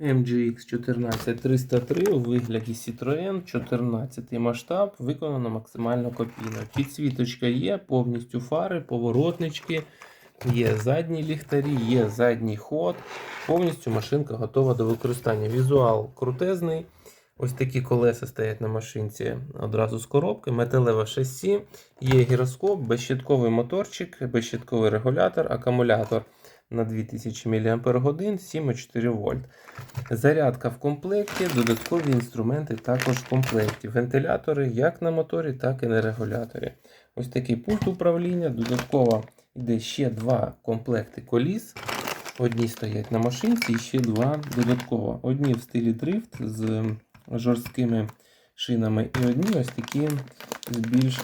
MGX 14303 у вигляді Citroën 14 масштаб, виконано максимально копійно. Підсвіточка є, повністю фари, поворотнички, є задні ліхтарі, є задній ход. Повністю машинка готова до використання. Візуал крутезний. Ось такі колеса стоять на машинці одразу з коробки, металеве шасі, є гіроскоп, безщитковий моторчик, безщитковий регулятор, акумулятор на 2000 мАч, 7,4 вольт. Зарядка в комплекті, додаткові інструменти також в комплекті. Вентилятори як на моторі, так і на регуляторі. Ось такий пульт управління. Додатково йде ще два комплекти коліс. Одні стоять на машинці і ще два додатково. Одні в стилі дрифт з жорсткими шинами, і одні ось такі з більш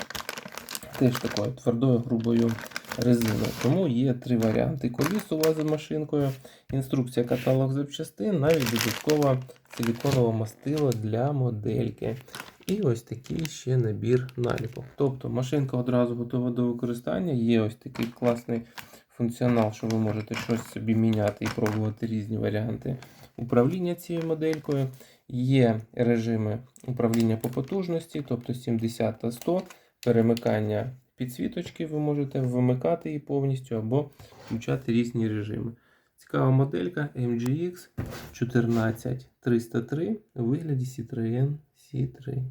теж такою твердою грубою резиною. Тому є три варіанти коліс у вас з машинкою. Інструкція каталог запчастин, навіть додатково силіконове мастило для модельки. І ось такий ще набір наліпок. Тобто машинка одразу готова до використання. Є ось такий класний функціонал, що ви можете щось собі міняти і пробувати різні варіанти управління цією моделькою. Є режими управління по потужності, тобто 70 та 100, перемикання підсвіточки, ви можете вимикати її повністю або включати різні режими. Цікава моделька MGX 14303 у вигляді Citroën C3.